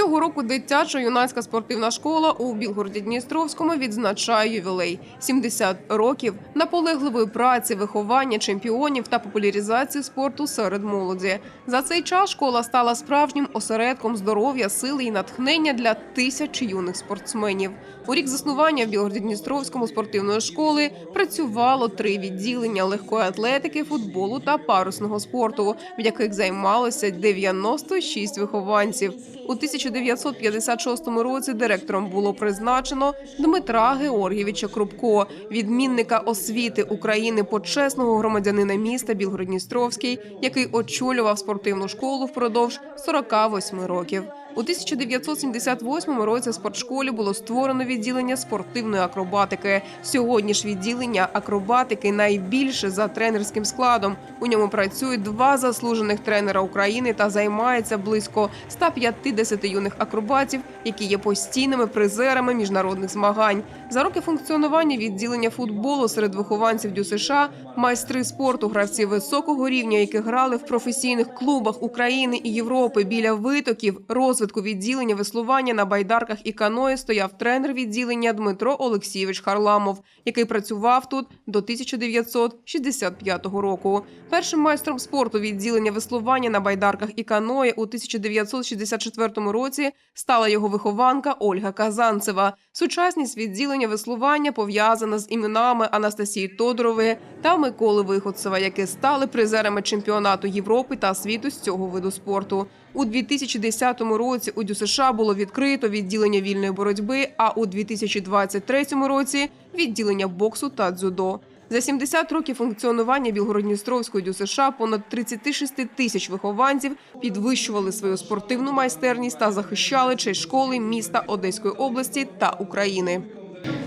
Цього року дитячо-юнацька спортивна школа у Білгороді Дністровському відзначає ювілей 70 років наполегливої праці, виховання чемпіонів та популяризації спорту серед молоді. За цей час школа стала справжнім осередком здоров'я, сили і натхнення для тисяч юних спортсменів. У рік заснування в Білгороді Дністровському спортивної школи працювало три відділення легкої атлетики, футболу та парусного спорту, в яких займалося 96 вихованців. У 1956 році директором було призначено Дмитра Георгійовича Крупко, відмінника освіти України, почесного громадянина міста Білгород-Дністровський, який очолював спортивну школу впродовж 48 років. У 1978 році в спортшколі було створено відділення спортивної акробатики. Сьогодні ж відділення акробатики найбільше за тренерським складом. У ньому працюють два заслужених тренера України та займається близько 150 юних акробатів, які є постійними призерами міжнародних змагань. За роки функціонування відділення футболу серед вихованців ДЮСШ майстри спорту, гравці високого рівня, які грали в професійних клубах України і Європи біля витоків, розвитку відділення веслування на байдарках і каної стояв тренер відділення Дмитро Олексійович Харламов, який працював тут до 1965 року. Першим майстром спорту відділення веслування на байдарках і каної у 1964 році стала його вихованка Ольга Казанцева. Сучасність відділення веслування пов'язана з іменами Анастасії Тодорової та Миколи Виходцева, які стали призерами чемпіонату Європи та світу з цього виду спорту. У 2010 році у ДЮСШ було відкрито відділення вільної боротьби, а у 2023 році відділення боксу та дзюдо. За 70 років функціонування Білгородністровської ДЮСШ понад 36 тисяч вихованців підвищували свою спортивну майстерність та захищали честь школи міста Одеської області та України.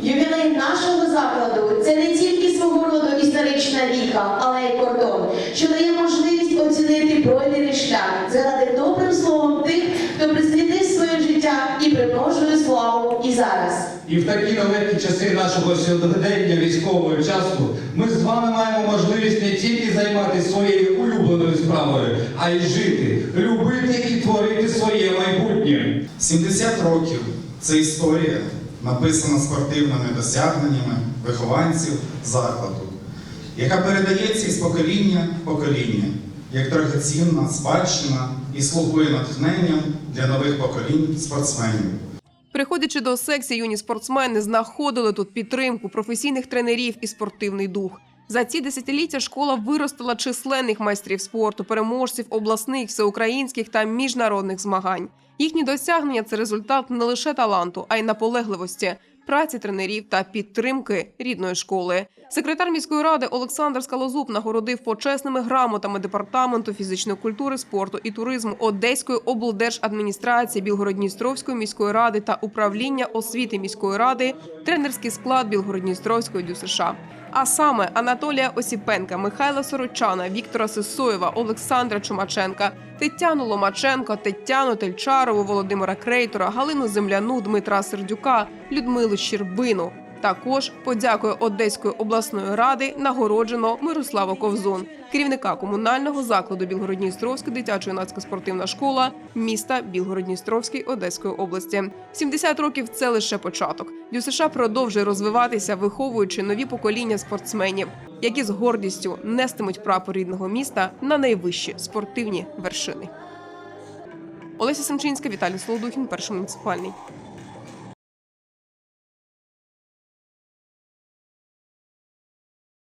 Ювілей нашого закладу це не тільки свого роду історична віха, але й кордон, що дає можливість оцінити пройдений шлях, згадати добрим примножує славу і зараз. І в такі далекі часи нашого сьогодення військового часу ми з вами маємо можливість не тільки займатися своєю улюбленою справою, а й жити, любити і творити своє майбутнє. 70 років це історія, написана спортивними досягненнями вихованців закладу, яка передається із покоління в покоління, як дорогоцінна спадщина і слугує натхненням для нових поколінь спортсменів. Приходячи до секції, юні спортсмени знаходили тут підтримку професійних тренерів і спортивний дух. За ці десятиліття школа виростила численних майстрів спорту, переможців обласних, всеукраїнських та міжнародних змагань. Їхні досягнення це результат не лише таланту, а й наполегливості, праці тренерів та підтримки рідної школи. Секретар міської ради Олександр Скалозуб нагородив почесними грамотами департаменту фізичної культури, спорту і туризму Одеської облдержадміністрації Білгородністровської міської ради та управління освіти міської ради тренерський склад Білгородністровської ДЮСШ. А саме Анатолія Осіпенка, Михайла Сорочана, Віктора Сисоєва, Олександра Чумаченка, Тетяну Ломаченко, Тетяну Тельчарову, Володимира Крейтора, Галину Земляну, Дмитра Сердюка, Людмилу Щербину. Також подякою Одеської обласної ради нагороджено Мирославу Ковзун, керівника комунального закладу Білгородністровська дитячо-юнацька спортивна школа міста Білгородністровський Одеської області. 70 років це лише початок. ДЮСШ продовжує розвиватися, виховуючи нові покоління спортсменів, які з гордістю нестимуть прапор рідного міста на найвищі спортивні вершини. Олеся Семчинська, Віталій Солодухін, перший муніципальний.